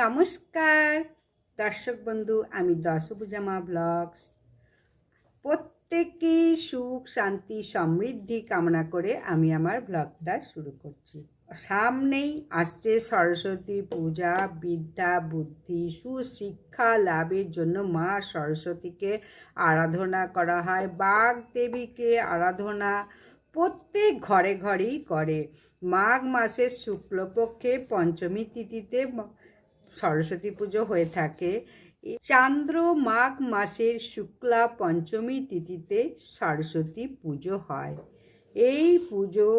নমস্কার। দর্শক বন্ধু, আমি দশভুজামা ব্লগস। প্রত্যেকেই সুখ, শান্তি, সমৃদ্ধি কামনা করে আমি আমার ব্লগটা শুরু করছি। সামনেই আসছে সরস্বতী পূজা, বিদ্যা, বুদ্ধি, সুশিক্ষা লাভের জন্য মা সরস্বতীকে আরাধনা করা হয়, বাঘ দেবীকে আরাধনা প্রত্যেক ঘরে ঘরেই করে। মাঘ মাসের শুক্লপক্ষে পঞ্চমী তিথিতে সরস্বতী পুজো হয়ে থাকে। চান্দ্র মাঘ মাসের শুক্লা পঞ্চমী তিথিতে সরস্বতী পুজো হয়। এই পুজো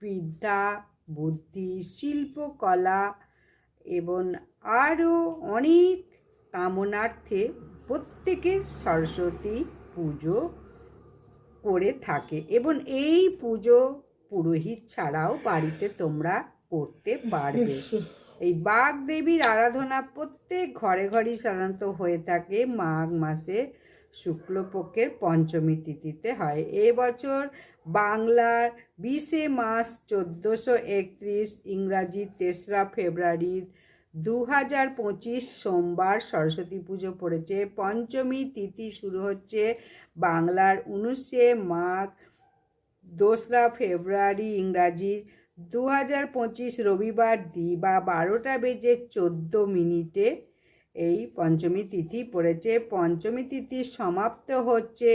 বিদ্যা, বুদ্ধি শিল্পকলা এবং আরও অনেক কামনার্থে প্রত্যেকে সরস্বতী পুজো করে থাকে এবং এই পুজো পুরোহিত ছাড়াও বাড়িতে তোমরা করতে পারবে। এই বাঘ দেবীর আরাধনা প্রত্যেক ঘরে ঘরেই সাধারণত হয়ে থাকে মাঘ মাসে শুক্লপক্ষের পঞ্চমী তিথিতে হয়। এবছর বাংলার বিশে মাস চোদ্দোশো একত্রিশ ইংরাজি তেসরা ফেব্রুয়ারি দু হাজার পঁচিশ সোমবার সরস্বতী পুজো পড়েছে। পঞ্চমী তিথি শুরু হচ্ছে বাংলার উনিশে মাঘ দোসরা ফেব্রুয়ারি ইংরাজি দু হাজার পঁচিশ রবিবার দিবা বারোটা বেজে চোদ্দ মিনিটে এই পঞ্চমী তিথি পড়েছে। পঞ্চমী তিথি সমাপ্ত হচ্ছে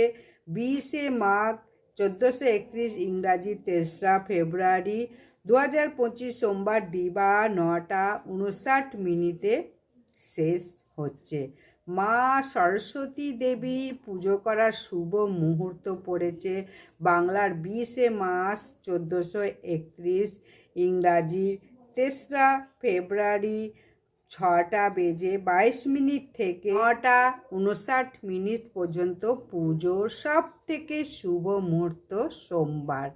বিশে মাঘ চোদ্দোশো একত্রিশ ইংরাজি তেসরা ফেব্রুয়ারি দু হাজার পঁচিশ সোমবার দিবা নটা উনষাট মিনিটে শেষ হচ্ছে। মা সরস্বতী দেবীর পুজো করার শুভ মুহূর্ত পড়েছে বাংলার বিশে মাস চোদ্দোশো একত্রিশ ইংরাজি তেসরা ফেব্রুয়ারি ছটা বেজে বাইশ মিনিট থেকে নটা উনষাট মিনিট পর্যন্ত পুজোর সব থেকে শুভ মুহূর্ত সোমবার।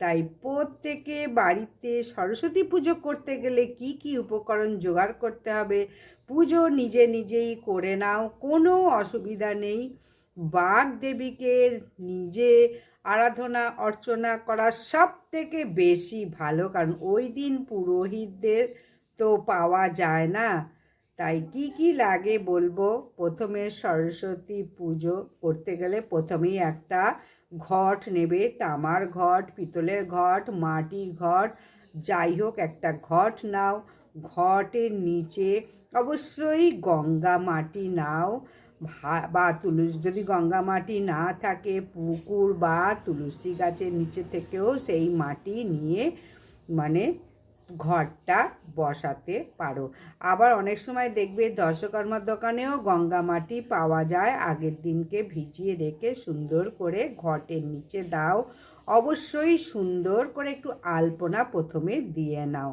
তাই প্রত্যেকে বাড়িতে সরস্বতী পুজো করতে গেলে কি কি উপকরণ জোগাড় করতে হবে? পুজো নিজে নিজেই করে নাও, কোনো অসুবিধা নেই। বাঘ দেবীকে নিজে আরাধনা, অর্চনা করা সব থেকে বেশি ভালো, কারণ ওই দিন পুরোহিতদের তো পাওয়া যায় না। তাই কি কি লাগে বলব? প্রথমে সরস্বতী পুজো করতে গেলে প্রথমেই একটা ঘট নেবে, তামার ঘট, পিতলের ঘট, মাটির ঘট যাই হোক একটা ঘট নাও। ঘটের নিচে অবশ্যই গঙ্গা মাটি নাও। বা তুলসী, যদি গঙ্গা মাটি না থাকে, পুকুর বা তুলসী গাছের নিচে থেকেও সেই মাটি নিয়ে মানে ঘরটা বসাতে পারো। আবার অনেক সময় দেখবে দশকর্মার দোকানেও গঙ্গা মাটি পাওয়া যায়। আগের দিনকে ভিজিয়ে রেখে সুন্দর করে ঘটের নিচে দাও। অবশ্যই সুন্দর করে একটু আলপনা প্রথমে দিয়ে নাও।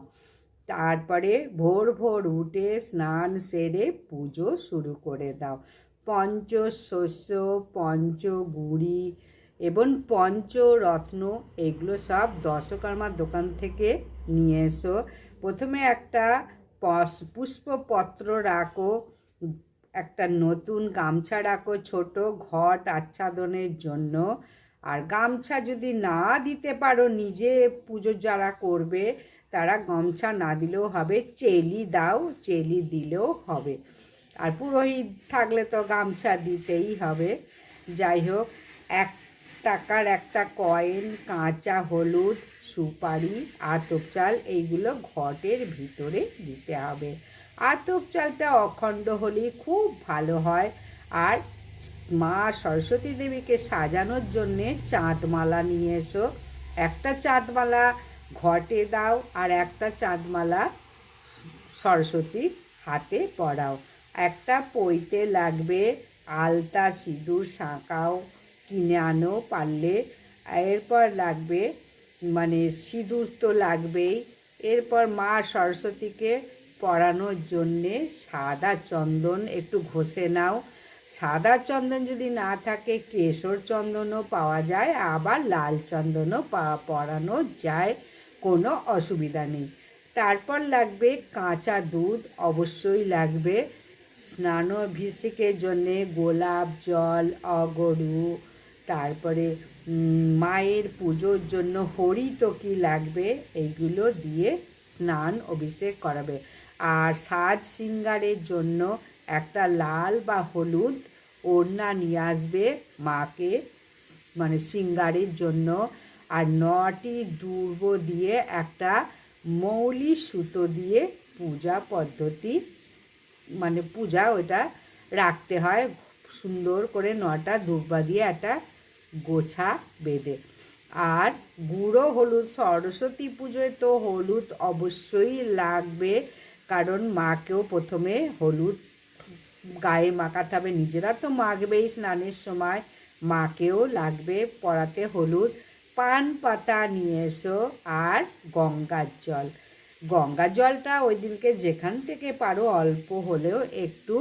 তারপরে ভোর ভোর উঠে স্নান সেরে পুজো শুরু করে দাও। পঞ্চ পঞ্চশস্য, পঞ্চগুড়ি এবং পঞ্চরত্ন, এগুলো সব দশকর্মার দোকান থেকে নিয়ে এসো। প্রথমে একটা পুষ্পপত্র রাখো, একটা নতুন গামছা রাখো, ছোট ঘট আচ্ছাদনের জন্য। আর গামছা যদি না দিতে পারো, নিজে পুজো যারা করবে, তারা গামছা না দিলেও হবে, চেলি দাও, চেলি দিলেও হবে। আর পুরোহিত থাকলে তো গামছা দিতেই হবে। যাই হোক, এক টাকার একটা কয়েন, কাঁচা, হলুদ, সুপারি, আতপ চাল, এইগুলো ঘটের ভিতরে দিতে হবে। আতপ চালটা অখণ্ড হলেই খুব ভালো হয়। আর মা সরস্বতী দেবীকে সাজানোর জন্যে চাঁদমালা নিয়ে এসো। একটা চাঁদমালা ঘটে দাও আর একটা চাঁদমালা সরস্বতীর হাতে পরাও। একটা পইতে লাগবে, আলতা, সিঁদুর, শাঁকাও। কিনে আনো, পারলে এরপর লাগবে মানে সিঁদুর তো লাগবেই। এরপর মা সরস্বতীকে পরানোর জন্যে সাদা চন্দন একটু ঘষে নাও। সাদা চন্দন যদি না থাকে, কেশর চন্দনও পাওয়া যায়, আবার লাল চন্দনও পরানো যায়, কোনো অসুবিধা নেই। তারপর লাগবে কাঁচা দুধ, অবশ্যই লাগবে। স্নানাভিষেকের জন্যে গোলাপ জল, অগরু তারপরে মায়ের পুজোর জন্য হরিতকি লাগবে? এইগুলো দিয়ে স্নান অভিষেক করাবে। আর সাজ সিঙ্গারের জন্য একটা লাল বা হলুদ ওড়না নিয়ে আসবে মাকে মানে সিঙ্গারের জন্য। আর নটি দুর্ব দিয়ে একটা মৌলি সুতো দিয়ে পূজা পদ্ধতি মানে পূজা ওটা রাখতে হয়। সুন্দর করে নটা দুর্বা দিয়ে একটা গোছা বেঁধে আর গুঁড়ো হলুদ সরস্বতী পুজোয় তো হলুদ অবশ্যই লাগবে, কারণ মাকেও প্রথমে হলুদ গায়ে মাখাতে হবে। নিজেরা তো মাখবেই স্নানের সময়, মাকেও লাগবে পরাতে হলুদ। পান পাতা নিয়ে এসো আর গঙ্গার জল। গঙ্গার জলটা ওই দিনকে যেখান থেকে পারো অল্প হলেও একটু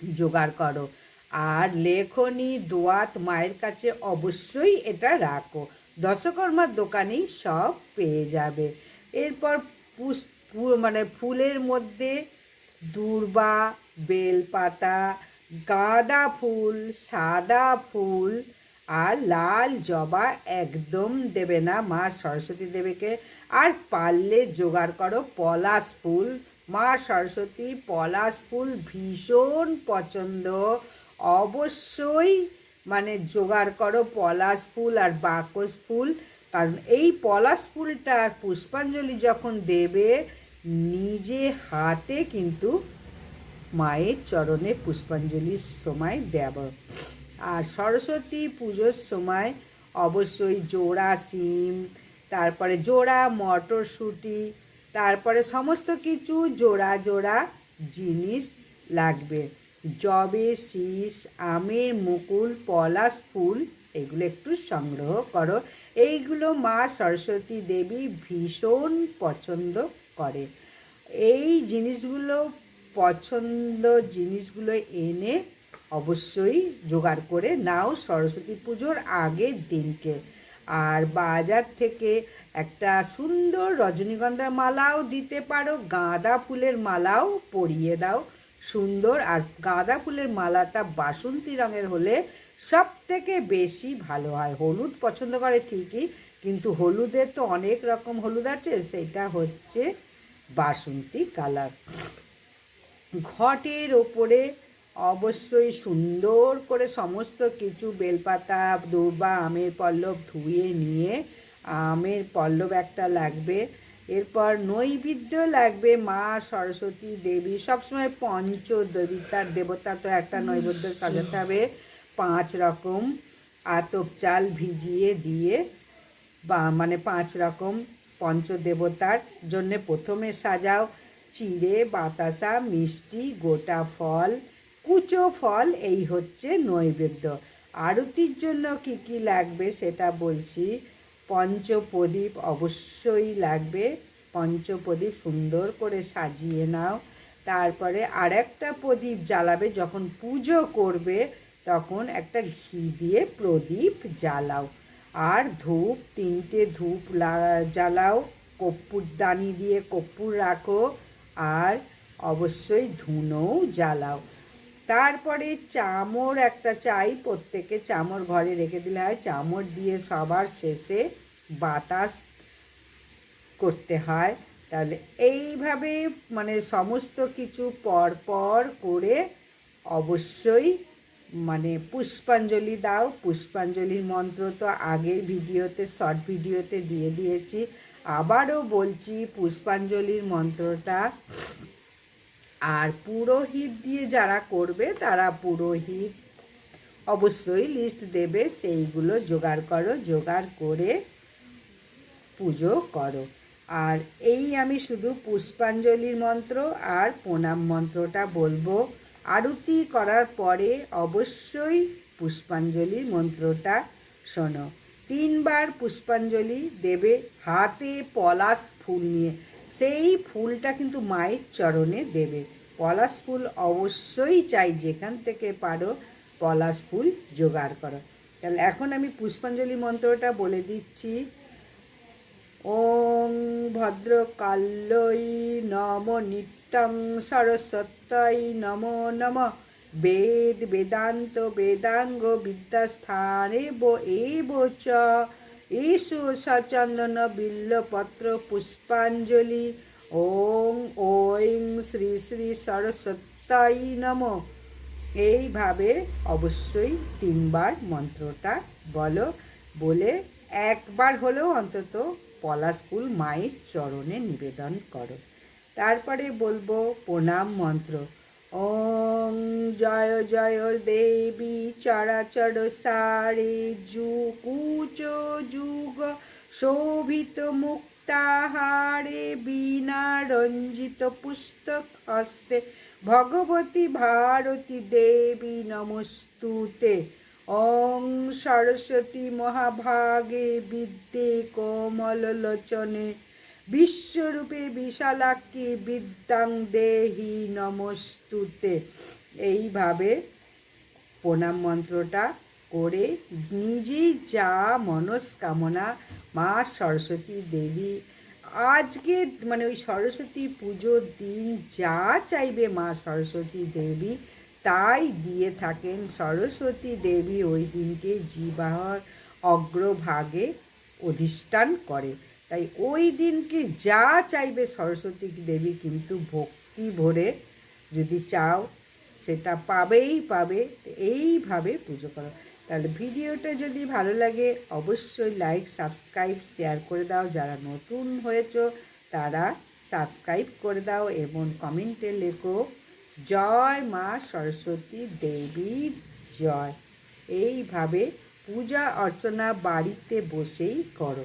জোগাড় করো। আর লেখনি দোয়াত মায়ের কাছে অবশ্যই এটা রাখো। দশকর্মার দোকানেই সব পেয়ে যাবে। এরপর পুষ মানে ফুলের মধ্যে দূর্বা, বেলপাতা, গাঁদা ফুল, সাদা ফুল আর লাল জবা একদম দেবে না মা সরস্বতী দেবীকে। আর পারলে জোগাড় করো পলাশ ফুল। মা সরস্বতী পলাশ ফুল ভীষণ পছন্দ। অবশ্যই মানে জোগাড় করো পলাশ ফুল আর বাকস ফুল। কারণ এই পলাশ ফুলটা পুষ্পাঞ্জলি যখন দেবে, নিজে হাতে কিন্তু মায়ের চরণে পুষ্পাঞ্জলির সময় দেব। আর সরস্বতী পুজোর সময় অবশ্যই জোড়া সিম, তারপরে জোড়া মটরশুঁটি, তারপরে সমস্ত কিছু জোড়া জোড়া জিনিস লাগবে। জবে শীষ, আমের, মুকুল, পলাশ ফুল, এগুলো একটু সংগ্রহ করো। এইগুলো মা সরস্বতী দেবী ভীষণ পছন্দ করে। এই জিনিসগুলো, পছন্দ জিনিসগুলো এনে অবশ্যই জোগাড় করে নাও সরস্বতী পুজোর আগের দিনকে। আর বাজার থেকে একটা সুন্দর রজনীগন্ধার মালাও দিতে পারো, গাঁদা ফুলের মালাও পরিয়ে দাও। সুন্দর আর গাঁদা ফুলের মালাটা বাসন্তী রঙের হলে সব থেকে বেশি ভালো হয়। হলুদ পছন্দ করে ঠিকই, কিন্তু হলুদের তো অনেক রকম হলুদ আছে, সেটা হচ্ছে বাসন্তী কালার। ঘটের ওপরে অবশ্যই সুন্দর করে সমস্ত কিছু বেলপাতা দূর্বা আমের পল্লব ধুয়ে নিয়ে, আমের পল্লব একটা লাগবে। এরপর নৈবেদ্য লাগবে মা সরস্বতী দেবী। সবসময় পঞ্চ দেবিতার দেবতা তো একটা নৈবেদ্য সাজাতে হবে। পাঁচ রকম আতপ চাল ভিজিয়ে দিয়ে বা মানে পাঁচ রকম পঞ্চদেবতার জন্য প্রথমে সাজাও। চিড়ে বাতাসা মিষ্টি গোটা ফল কুচো ফল এই হচ্ছে নৈবেদ্য। আরতির জন্য কি কি লাগবে সেটা বলছি। পঞ্চপ্রদীপ অবশ্যই লাগবে। পঞ্চপ্রদীপ সুন্দর করে সাজিয়ে নাও। তারপরে আরেকটা প্রদীপ জ্বালাবে, যখন পুজো করবে, তখন একটা ঘি দিয়ে প্রদীপ জ্বালাও। আর ধূপ, তিনটে ধূপ জ্বালাও। কর্পূর দানি দিয়ে কর্পূর রাখো। আর অবশ্যই ধুনোও জ্বালাও। তারপরে চামর একটা চাই, প্রত্যেকে চামর ঘরে রেখে দিলে হয়। চামর দিয়ে সবার শেষে বাতাস করতে হয়, তাহলে এইভাবে মানে সমস্ত কিছু পর পর করে অবশ্যই মানে পুষ্পাঞ্জলি দাও। পুষ্পাঞ্জলির মন্ত্র তো আগের ভিডিওতে, শর্ট ভিডিওতে দিয়ে দিয়েছি। আবারও বলছি, পুষ্পাঞ্জলির মন্ত্রটা আর পুরোহিত দিয়ে যারা করবে, তারা পুরোহিত অবশ্যই লিস্ট দেবে, সেইগুলো জোগাড় করো। জোগাড় করে পুজো করো। আর এই আমি শুধু পুষ্পাঞ্জলির মন্ত্র আর প্রণাম মন্ত্রটা বলব। আরতি করার পরে অবশ্যই পুষ্পাঞ্জলির মন্ত্রটা শোনো। তিনবার পুষ্পাঞ্জলি দেবে হাতে পলাশ ফুল নিয়ে। সেই ফুলটা কিন্তু মায়ের চরণে দেবে। পলাশ ফুল অবশ্যই চাই যেখান থেকে পারো পলাশ ফুল জোগাড় করো। তাহলে এখন আমি পুষ্পাঞ্জলি মন্ত্রটা বলে দিচ্ছি। ওং ভদ্রকাল্যই নম নিত্যং সরস্বত্যই নমো নম। বেদ বেদান্ত বেদাঙ্গ বিদ্যাস্থানে এব চ। এষু সচন্দন বিল্লপত্র পুষ্পাঞ্জলি। ওং ঐং শ্রী শ্রী সরস্বত্যাই নম। এইভাবে অবশ্যই তিনবার মন্ত্রটা বলো। বলে একবার হলেও অন্তত পলাশ ফুল মায়ের চরণে নিবেদন করো। তারপরে বলব, প্রণাম মন্ত্র। ওং জয় জয় দেবী চরাচর সারে যু কুচ যুগ, শোভিত মুক্তাহারে বীণা রঞ্জিত পুস্তক হস্তে। ভগবতী ভারতী দেবী নমস্তুতে। ওং সরস্বতী মহাভাগে বিদ্যে কোমল লোচনে, বিশ্বরূপে বিশালাক্ষী বিদ্যাং দেহি নমস্তুতে। এইভাবে প্রণাম মন্ত্রটা করে নিজেই যা মনস্কামনা মা সরস্বতী দেবী, আজকে মানে ওই সরস্বতী পুজোর দিন যা চাইবে মা সরস্বতী দেবী তাই দিয়ে থাকেন সরস্বতী দেবী ওই দিনকে জীবাহর অগ্রভাগে অধিষ্ঠান করে। তাই ওই দিনকে যা চাইবে সরস্বতী দেবী কিন্তু ভক্তি ভরে যদি চাও, সেটা পাবেই পাবে। এইভাবে পুজো করো। তাহলে ভিডিওটা যদি ভালো লাগে, অবশ্যই লাইক সাবস্ক্রাইব শেয়ার করে দাও। যারা নতুন হয়েছো, তারা সাবস্ক্রাইব করে দাও এবং কমেন্টে লেখো জয় মা সরস্বতী দেবীর জয়। এইভাবে পূজা অর্চনা বাড়িতে বসেই করো।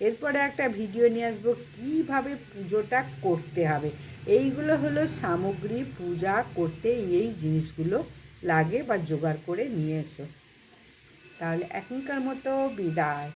এরপরে একটা ভিডিও নিয়ে আসব, কীভাবে পুজোটা করতে হবে। এইগুলো হলো সামগ্রী পূজা করতে এই জিনিসগুলো লাগে বা জোগাড় করে নিয়ে এসো। তাহলে এখনকার মতো বিদায়।